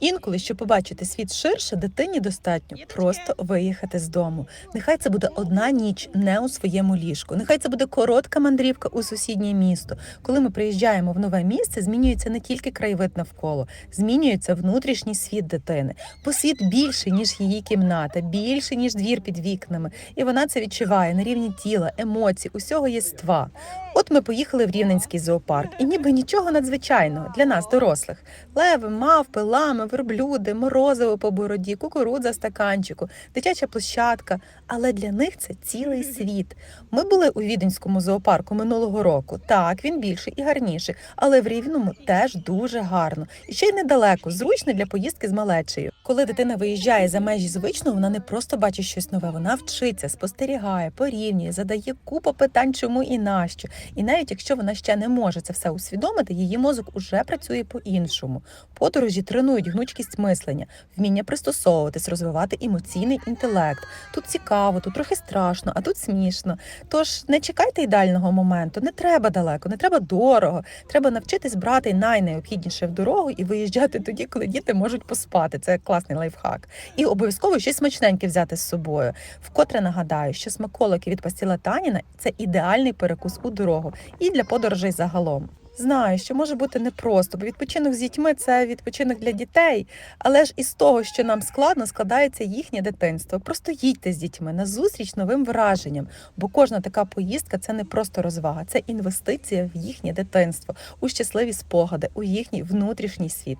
Інколи, щоб побачити світ ширше, дитині достатньо просто виїхати з дому. Нехай це буде одна ніч не у своєму ліжку. Нехай це буде коротка мандрівка у сусіднє місто. Коли ми приїжджаємо в нове місце, змінюється не тільки краєвид навколо, змінюється внутрішній світ дитини. Бо світ більший, ніж її кімната, більший, ніж двір під вікнами. І вона це відчуває на рівні тіла, емоцій, усього єства. Ми поїхали в Рівненський зоопарк, і ніби нічого надзвичайного для нас, дорослих. Леви, мавпи, лами, верблюди, морозиво по бороді, кукурудза стаканчику, дитяча площадка. Але для них це цілий світ. Ми були у віденському зоопарку минулого року. Так, він більший і гарніший, але в Рівному теж дуже гарно. І ще й недалеко, зручно для поїздки з малечею. Коли дитина виїжджає за межі звичного, вона не просто бачить щось нове, вона вчиться, спостерігає, порівнює, задає купу питань, чому і нащо. І навіть якщо вона ще не може це все усвідомити, її мозок уже працює по-іншому. Подорожі тренують гнучкість мислення, вміння пристосовуватись, розвивати емоційний інтелект. Тут цікаво, тут трохи страшно, а тут смішно. Тож не чекайте ідеального моменту, не треба далеко, не треба дорого. Треба навчитись брати найнеобхідніше в дорогу і виїжджати тоді, коли діти можуть поспати. Це класний лайфхак. І обов'язково щось смачненьке взяти з собою. Вкотре нагадаю, що смаколики від пастіла Таніна це ідеальний перекус у дорогу і для подорожей загалом. Знаю, що може бути непросто, бо відпочинок з дітьми це відпочинок для дітей, але ж із того, що нам складно, складається їхнє дитинство. Просто їдьте з дітьми на зустріч новим враженням, бо кожна така поїздка це не просто розвага, це інвестиція в їхнє дитинство, у щасливі спогади, у їхній внутрішній світ.